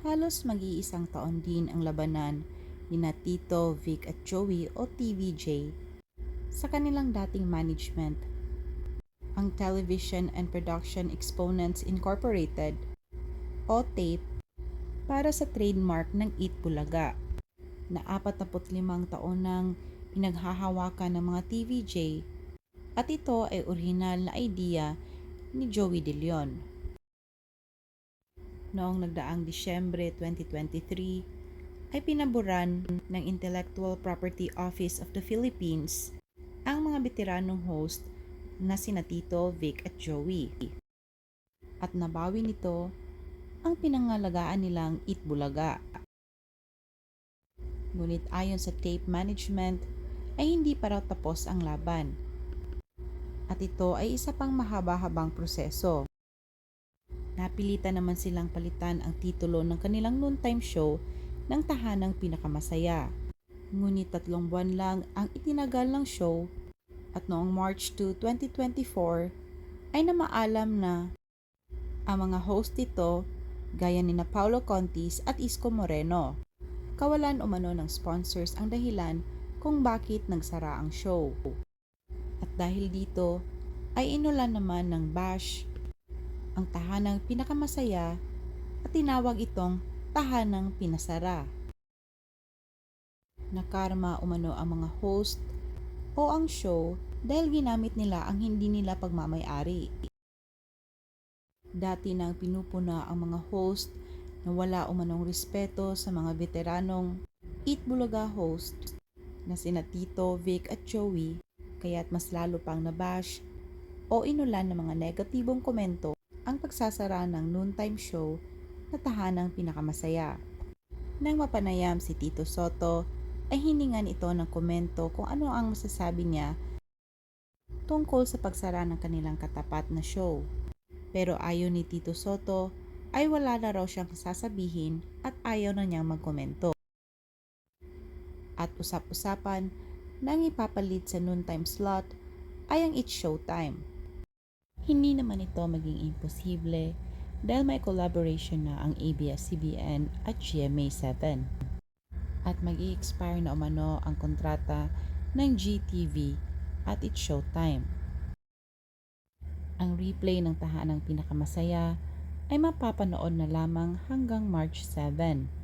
Halos mag-iisang taon din ang labanan ni na Tito, Vic at Joey o TVJ sa kanilang dating management. Ang Television and Production Exponents Incorporated o TAPE para sa trademark ng Eat Bulaga na 45 taon nang pinaghahawakan ng mga TVJ at ito ay orihinal na idea ni Joey De Leon. Noong nagdaang Disyembre 2023 ay pinaboran ng Intellectual Property Office of the Philippines ang mga veteranong host na sina Tito, Vic at Joey. At nabawi nito ang pinangalagaan nilang Eat Bulaga. Ngunit ayon sa tape management ay hindi pa raw tapos ang laban. At ito ay isa pang mahaba-habang proseso. Napilitan naman silang palitan ang titulo ng kanilang noontime show ng tahanang pinakamasaya. Ngunit tatlong buwan lang ang itinagal ng show at noong March 2, 2024 ay namaalam na ang mga host nito gaya ni na Paulo Contis at Isko Moreno. Kawalan umano ng sponsors ang dahilan kung bakit nagsara ang show. At dahil dito ay inulan naman ng bash ang tahanang pinakamasaya at tinawag itong tahanang pinasara. Nakarma umano ang mga host o ang show dahil ginamit nila ang hindi nila pagmamayari. Dati nang pinupuna ang mga host na wala umanong respeto sa mga veteranong Eat Bulaga host na sina Tito, Vic at Joey kaya't mas lalo pang nabash o inulan ng mga negatibong komento ang pagsasara ng noontime show na tahanang pinakamasaya. Nang mapanayam si Tito Soto ay hiningan ito ng komento kung ano ang masasabi niya tungkol sa pagsara ng kanilang katapat na show. Pero ayon ni Tito Soto ay wala na raw siyang sasabihin at ayaw na niyang magkomento. At usap-usapan nang ipapalit sa noontime slot ay ang It's Showtime. Hindi naman ito maging imposible dahil may collaboration na ang ABS-CBN at GMA7. At mag expire na umano ang kontrata ng GTV at It's Showtime. Ang replay ng tahanang pinakamasaya ay mapapanood na lamang hanggang March 7.